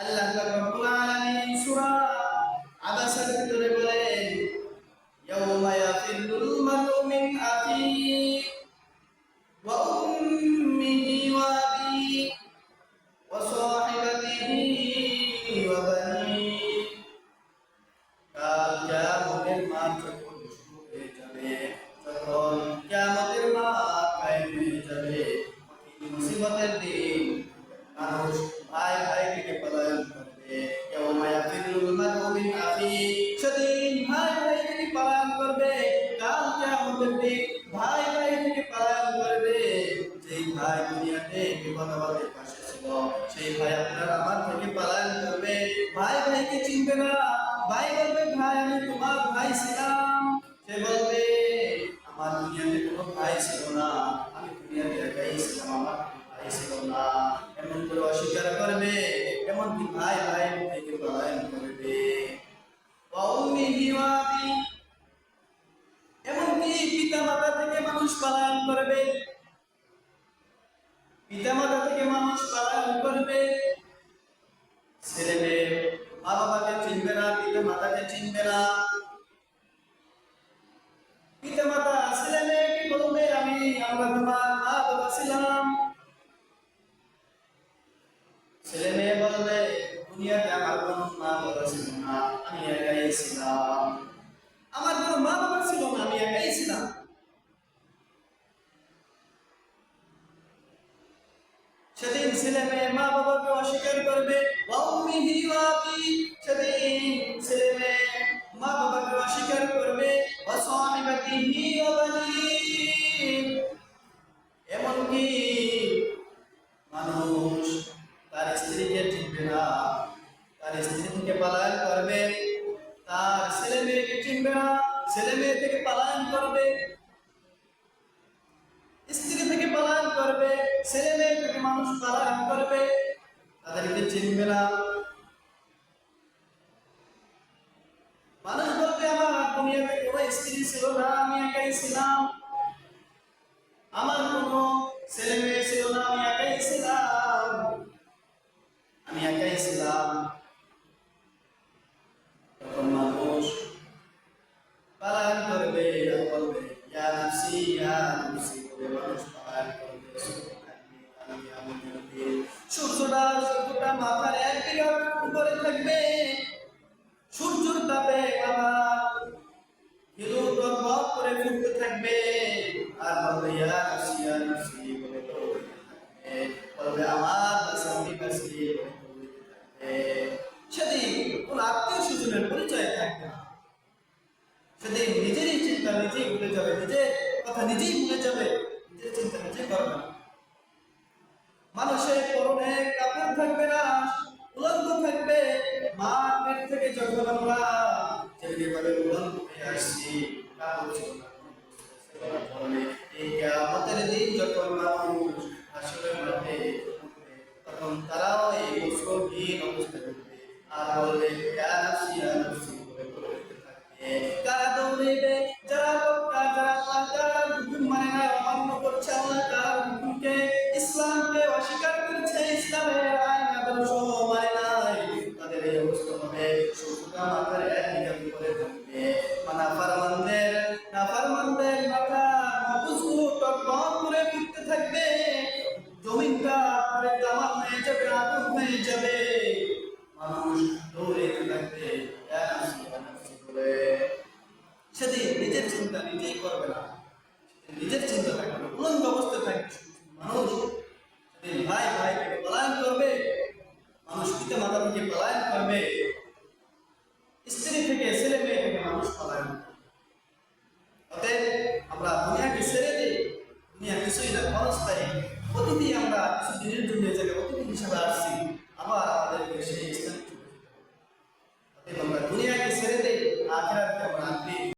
আল্লাহ রাব্বুল আলামিন সূরা আবাসার ভিতরে বলেন, ইয়াউমা ইয়াফিরুল মারউ মিন আখিহি ওয়া উম্মিহি ওয়া আবিহি ওয়া সাহিবাতিহি ওয়া বানিহি। কাল কিয়ামতের মাঠ যখন শুরু হয়ে যাবে। তখন কিয়ামতের মাঠ কায়েম হয়ে যাবে। মুসিবতের দিন ভাই আপনার আমার থেকে পলায়ন করবে ভাই ভাইকে চিনবে না ভাই বলবে ভাই আমি তোমার ভাই ছিলাম সে বলবে আমার দুনিয়াতে কোনো ভাই ছিল না আমি দুনিয়াতে একাই ছিলাম আমার কোনো ভাই ছিল না এমন করে অস্বীকার করবে এমনকি ভাই ভাই থেকে পলায়ন করবে ওয়াউমিহি ওয়াবি এমনকি পিতা মাতা থেকে মানুষ পালন করবে পিতা মাতা থেকে মানুষ পালন করবে। ছেলে মেয়ে মা বাবাকে চিনবে না পিতা মাতাকে চিনবে না। পিতা মাতা ছেলে মেয়েকে বলবে? আমি, আমরা তোমার ছেলে মেয়ে মা বাবাকে অস্বীকার করবে। মানুষ তার স্ত্রীকে চিনবে না, তার স্ত্রী থেকে পালায়ন করবে, তার ছেলে মেয়েকে চিনবে না, ছেলে মেয়ে থেকে পালায়ন করবে। ছেলে মেয়ে থেকে মানুষ পালায়ন করবে, তাদেরকে চিনবে না। মানুষ বলবে, আমার দুনিয়াতে কোনো স্ত্রী ছিল না, আমি একাই ছিলাম। আমার কোনো ছেলে মেয়ে ছিল না, আমি একাই ছিলাম। আমি একাই ছিলাম। তখন মানুষ পালন মাথার এক বিঘা উপরে থাকবে। সূর্যর তাপে বাবা হিরো টকবক করে ফুটতে থাকবে। আর ইয়া নাফসি ইয়া বলে থাকবে। আমার বাসামি বাসি সেদিন কোন আত্মীয় স্বজনের পরিচয় থাকবে না। সেদিন নিজেরই চিন্তা নিজেই ভুলে যাবে, নিজের কথা নিজেই ভুলে যাবে। যেভাবে উলঙ্গ হয়ে আসছি কাপড় ছিল এই কিয়ামতের দিন যখন মানুষ আসলে মাঠে তখন তারাও এই মুসলহীন অবস্থায় উঠবে আর বলে যারা বক্তা যারা যারা মানে না অমান্য করছে আল্লাহ স্ত্রী থেকে ছেলে মানুষ পলায়ন করবে। অতএব আমরা দুনিয়াকে ছেড়ে দিই দুনিয়া কিছুই না ক্ষণস্থায়ী অতিথি আমরা কিছু দিনের জন্য জায়গায় অতিথি হিসাবে